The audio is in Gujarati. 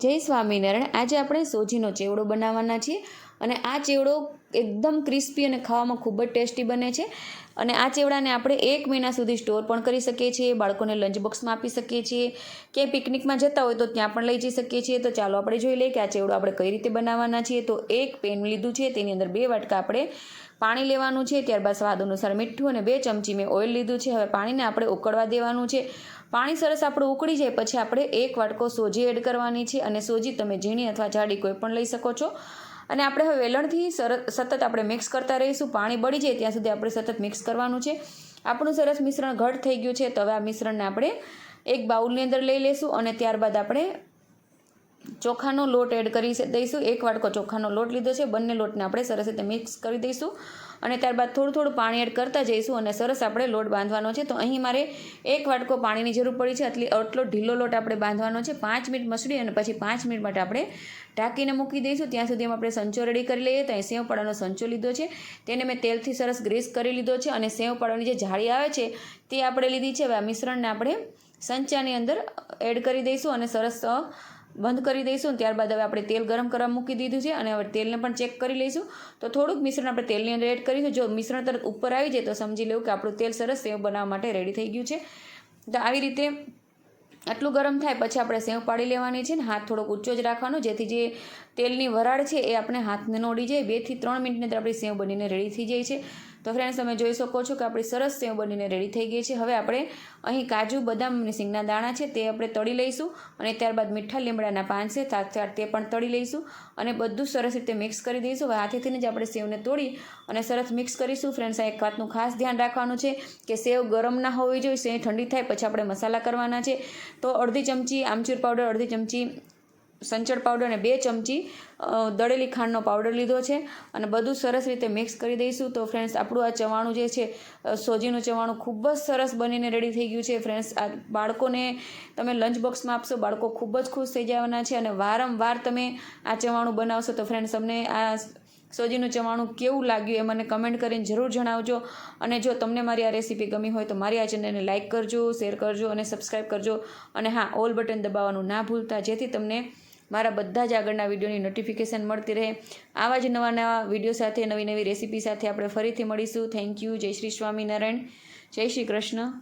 જય સ્વામિનારાયણ. આજે આપણે સોજીનો ચેવડો બનાવવાના છીએ. અને આ ચેવડો એકદમ ક્રિસ્પી અને ખાવામાં ખૂબ જ ટેસ્ટી બને છે. અને આ ચેવડાને આપણે એક મહિના સુધી સ્ટોર પણ કરી શકીએ છીએ, બાળકોને લંચ બોક્સમાં આપી શકીએ છીએ. કે પિકનિકમાં જતા હોય તો ત્યાં પણ લઈ જઈ શકીએ છીએ. તો ચાલો આપણે જોઈ લઈએ કે આ ચેવડો આપણે કઈ રીતે બનાવવાના છીએ. તો એક પેન લીધું છે, તેની અંદર બે વાટકા આપણે પાણી લેવાનું છે. ત્યારબાદ સ્વાદ અનુસાર મીઠું અને બે ચમચી મેં ઓઇલ લીધું છે. હવે પાણીને આપણે ઉકળવા દેવાનું છે. પાણી સરસ આપણું ઉકળી જાય, પછી આપણે એક વાટકો સોજી એડ કરવાની છે. અને સોજી તમે ઝીણી અથવા જાડી કોઈ પણ લઈ શકો છો. અને આપણે હવે વેલણથી સતત આપણે મિક્સ કરતા રહીશું. પાણી બળી જાય ત્યાં સુધી આપણે સતત મિક્સ કરવાનું છે. આપણું સરસ મિશ્રણ ઘટ થઈ ગયું છે. તો હવે આ મિશ્રણને આપણે એક બાઉલની અંદર લઈ લઈશું અને ત્યારબાદ આપણે ચોખાનો લોટ એડ કરી દઈશું. એક વાટકો ચોખાનો લોટ લીધો છે. બંને લોટને આપણે સરસ રીતે મિક્સ કરી દઈશું. અને ત્યારબાદ થોડું થોડું પાણી એડ કરતા જઈશું અને સરસ આપણે લોટ બાંધવાનો છે. તો અહીં મારે એક વાટકો પાણીની જરૂર પડી છે. આટલી, આટલો ઢીલો લોટ આપણે બાંધવાનો છે. પાંચ મિનિટ મસળી અને પછી પાંચ મિનિટ માટે આપણે ઢાંકીને મૂકી દઈશું. ત્યાં સુધી આપણે સંચો રેડી કરી લઈએ. તો અહીં સેવપાડાનો સંચો લીધો છે. તેને મેં તેલથી સરસ ગ્રીસ કરી લીધો છે અને સેવપાડાની જે જાળી આવે છે, તે આપણે લીધી છે. હવે આ મિશ્રણને આપણે સંચાની અંદર એડ કરી દઈશું અને સરસ બંધ કરી દઈશું અને ત્યારબાદ હવે આપણે તેલ ગરમ કરવા મૂકી દીધું છે અને હવે તેલને પણ ચેક કરી લઈશું. તો થોડુંક મિશ્રણ આપણે તેલની અંદર એડ કરીશું. જો મિશ્રણ તરત ઉપર આવી જાય તો સમજી લેવું કે આપણું તેલ સરસ સેવ બનાવવા માટે રેડી થઈ ગયું છે. તો આવી રીતે આટલું ગરમ થાય પછી આપણે સેવ પાડી લેવાની છે ને હાથ થોડોક ઊંચો જ રાખવાનો, જેથી જે તેલની વરાળ છે એ આપણે હાથને નોડી જાય. બેથી ત્રણ મિનિટની અંદર આપણી સેવ બનીને રેડી થઈ જાય છે. તો ફ્રેન્ડ્સ તમે જોઈ શકો છો કે આપણી સરસ સેવ બનીને રેડી થઈ ગઈ છે. હવે આપણે અહીં કાજુ, બદામ અને સિંગના દાણા છે તે આપણે તળી લઈશું અને ત્યારબાદ મીઠા લીમડાના પાન છે સાથે તે પણ તળી લઈશું અને બધું સરસ રીતે મિક્સ કરી દઈશું. હવે હાથેથી જ આપણે સેવને તોડી અને સરસ મિક્સ કરીશું. ફ્રેન્ડ્સ આ એક વાતનું ખાસ ધ્યાન રાખવાનું છે કે સેવ ગરમ ના હોવી જોઈએ, સેવ ઠંડી થાય, પછી આપણે મસાલા કરવાના છે. તો અડધી ચમચી આમચૂર પાવડર અડધી ચમચી સંચળ પાવડર અને બે ચમચી દળેલી ખાંડનો પાવડર લીધો છે. અને બધું સરસ રીતે મિક્સ કરી દઈશું. તો ફ્રેન્ડ્સ આપણું આ ચવાણું જે છે સોજીનું ચવાણું ખૂબ જ સરસ બનીને રેડી થઈ ગયું છે. ફ્રેન્ડ્સ આ બાળકોને તમે લંચ બોક્સમાં આપશો, બાળકો ખૂબ જ ખુશ થઈ જવાના છે અને વારંવાર તમે આ ચવાણું બનાવશો. તો ફ્રેન્ડ્સ તમને આ સોજીનું ચવાણું કેવું લાગ્યું એ મને કમેન્ટ કરીને જરૂર જણાવજો. અને જો તમને મારી આ રેસીપી ગમી હોય તો મારી આ ચેનલને લાઇક કરજો શેર કરજો અને સબસ્ક્રાઈબ કરજો. અને હા ઓલ બટન દબાવવાનું ના ભૂલતા. જેથી તમને મારા બધા જ આગળના વિડીયોની નોટિફિકેશન મળતી રહે. આવા જ નવા નવા વીડિયો સાથે, નવી નવી રેસીપી સાથે આપણે ફરીથી મળીશું. થેન્ક યુ જય શ્રી સ્વામિનારાયણ. જય શ્રી કૃષ્ણ.